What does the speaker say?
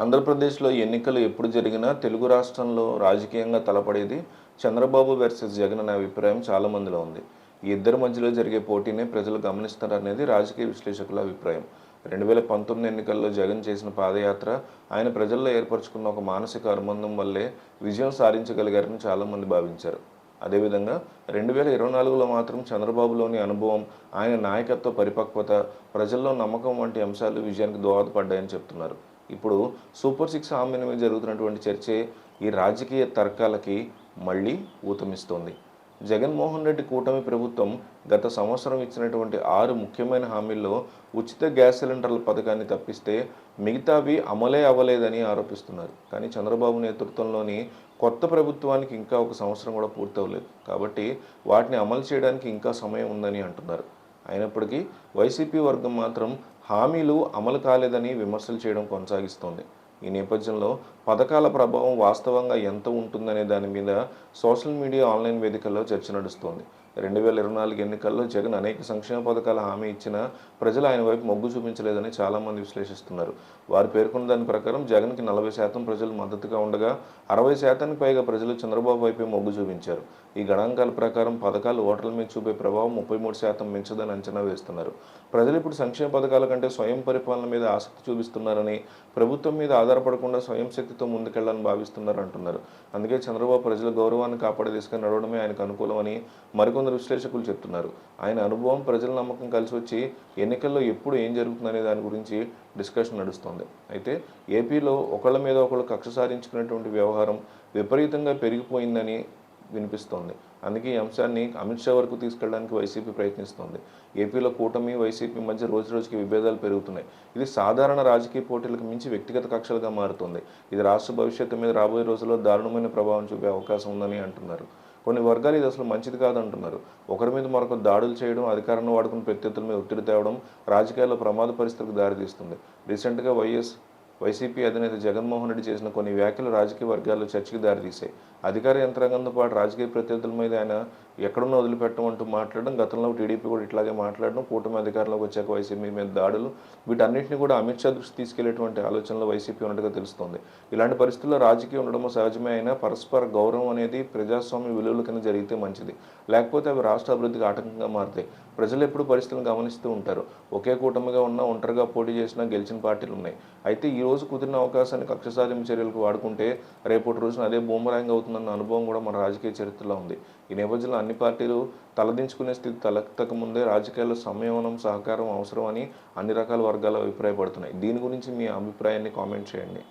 ఆంధ్రప్రదేశ్లో ఎన్నికలు ఎప్పుడు జరిగినా తెలుగు రాష్ట్రంలో రాజకీయంగా తలపడేది చంద్రబాబు వర్సెస్ జగన్ అనే అభిప్రాయం చాలా మందిలో ఉంది. ఈ ఇద్దరి మధ్యలో జరిగే పోటీనే ప్రజలు గమనిస్తారనేది రాజకీయ విశ్లేషకుల అభిప్రాయం. రెండు వేల పంతొమ్మిది ఎన్నికల్లో జగన్ చేసిన పాదయాత్ర ఆయన ప్రజల్లో ఏర్పరచుకున్న ఒక మానసిక అనుబంధం వల్లే విజయం సాధించగలిగారని చాలామంది భావించారు. అదేవిధంగా రెండు వేల ఇరవై నాలుగులో మాత్రం చంద్రబాబులోని అనుభవం ఆయన నాయకత్వ పరిపక్వత ప్రజల్లో నమ్మకం వంటి అంశాలు విజయానికి దోహదపడ్డాయని చెప్తున్నారు. ఇప్పుడు సూపర్ సిక్స్ హామీల మీద జరుగుతున్నటువంటి చర్చే ఈ రాజకీయ తర్కాలకి మళ్ళీ ఊతమిస్తోంది. జగన్మోహన్ రెడ్డి కూటమి ప్రభుత్వం గత సంవత్సరం ఇచ్చినటువంటి ఆరు ముఖ్యమైన హామీల్లో ఉచిత గ్యాస్ సిలిండర్ల పథకాన్ని తప్పిస్తే మిగతావి అమలే అవ్వలేదని ఆరోపిస్తున్నారు. కానీ చంద్రబాబు నేతృత్వంలోని కొత్త ప్రభుత్వానికి ఇంకా ఒక సంవత్సరం కూడా పూర్తవలేదు కాబట్టి వాటిని అమలు చేయడానికి ఇంకా సమయం ఉందని అంటున్నారు. అయినప్పటికీ వైసీపీ వర్గం మాత్రం హామీలు అమలు కాలేదని విమర్శలు చేయడం కొనసాగిస్తోంది. ఈ నేపథ్యంలో పథకాల ప్రభావం వాస్తవంగా ఎంత ఉంటుందనే దాని మీద సోషల్ మీడియా ఆన్లైన్ వేదికల్లో చర్చ నడుస్తోంది. రెండు వేల ఇరవై నాలుగు ఎన్నికల్లో జగన్ అనేక సంక్షేమ పథకాల హామీ ఇచ్చినా ప్రజలు ఆయన వైపు మొగ్గు చూపించలేదని చాలామంది విశ్లేషిస్తున్నారు. వారు పేర్కొన్న దాని ప్రకారం జగన్కి నలభై శాతం ప్రజలు మద్దతుగా ఉండగా అరవై శాతానికి పైగా ప్రజలు చంద్రబాబు వైపే మొగ్గు చూపించారు. ఈ గణాంకాల ప్రకారం పథకాలు ఓటర్ల మీద చూపే ప్రభావం ముప్పై మూడు శాతం మించదని అంచనా వేస్తున్నారు. ప్రజలు ఇప్పుడు సంక్షేమ పథకాల కంటే స్వయం పరిపాలన మీద ఆసక్తి చూపిస్తున్నారని ప్రభుత్వం మీద ఆధారపడకుండా స్వయం శక్తితో ముందుకెళ్ళాలని భావిస్తున్నారు అంటున్నారు. అందుకే చంద్రబాబు ప్రజల గౌరవాన్ని కాపాడే దిశగా నడవడమే ఆయనకు అనుకూలమని మరికొందరు విశ్లేషకులు చెప్తున్నారు. ఆయన అనుభవం ప్రజల నమ్మకం కలిసి వచ్చి ఎన్నికల్లో ఎప్పుడు ఏం జరుగుతుందనే దాని గురించి డిస్కషన్ నడుస్తుంది. అయితే ఏపీలో ఒకళ్ళ మీద ఒకళ్ళు కక్ష సాధించుకునేటువంటి వ్యవహారం విపరీతంగా పెరిగిపోయిందని వినిపిస్తోంది. అందుకే ఈ అంశాన్ని అమిత్ షా వరకు తీసుకెళ్ళడానికి వైసీపీ ప్రయత్నిస్తోంది. ఏపీలో కూటమి వైసీపీ మధ్య రోజు రోజుకి విభేదాలు పెరుగుతున్నాయి. ఇది సాధారణ రాజకీయ పోటీలకు మించి వ్యక్తిగత కక్షలుగా మారుతుంది. ఇది రాష్ట్ర భవిష్యత్తు మీద రాబోయే రోజుల్లో దారుణమైన ప్రభావం చూపే అవకాశం ఉందని అంటున్నారు. కొన్ని వర్గాలు ఇది అసలు మంచిది కాదంటున్నారు. ఒకరి మీద మరొక దాడులు చేయడం అధికారాన్ని వాడుకుని ప్రత్యర్థుల మీద ఒత్తిడి తేవడం రాజకీయాల్లో ప్రమాద పరిస్థితులకు దారితీస్తుంది. రీసెంట్గా వైఎస్ వైసీపీ అధినేత జగన్మోహన్ రెడ్డి చేసిన కొన్ని వ్యాఖ్యలు రాజకీయ వర్గాల్లో చర్చకు దారితీశాయి. అధికార యంత్రాంగంతో పాటు రాజకీయ ప్రత్యర్థుల మీద ఆయన ఎక్కడున్నా వదిలిపెట్టడం అంటూ మాట్లాడడం గతంలో టీడీపీ కూడా ఇట్లాగే మాట్లాడడం కూటమి అధికారంలోకి వచ్చాక వైసీపీ మీద దాడులు వీటన్నిటిని కూడా అమిత్ షా దృష్టి తీసుకెళ్ళేటువంటి ఆలోచనలో వైసీపీ ఉన్నట్టుగా తెలుస్తోంది. ఇలాంటి పరిస్థితుల్లో రాజకీయం ఉండడం సహజమే అయినా పరస్పర గౌరవం అనేది ప్రజాస్వామ్య విలువల కింద జరిగితే మంచిది. లేకపోతే అవి రాష్ట్ర అభివృద్ధికి ఆటంకంగా మారుతాయి. ప్రజలు ఎప్పుడు పరిస్థితులను గమనిస్తూ ఉంటారు. ఒకే కూటమిగా ఉన్న ఒంటరిగా పోటీ చేసినా గెలిచిన పార్టీలు ఉన్నాయి. అయితే ఈ రోజు కుదిరిన అవకాశాన్ని కక్ష సాధింపు చర్యలకు వాడుకుంటే రేపటి రోజున అదే బూమరాంగ్ అవుతుందన్న అనుభవం కూడా మన రాజకీయ చరిత్రలో ఉంది. ఈ నేపథ్యంలో అన్ని పార్టీలు తలదించుకునే స్థితి తలెత్తక ముందే రాజకీయాల్లో సంయమనం సహకారం అవసరం అని అన్ని రకాల వర్గాలు అభిప్రాయపడుతున్నాయి. దీని గురించి మీ అభిప్రాయాన్ని కామెంట్ చేయండి.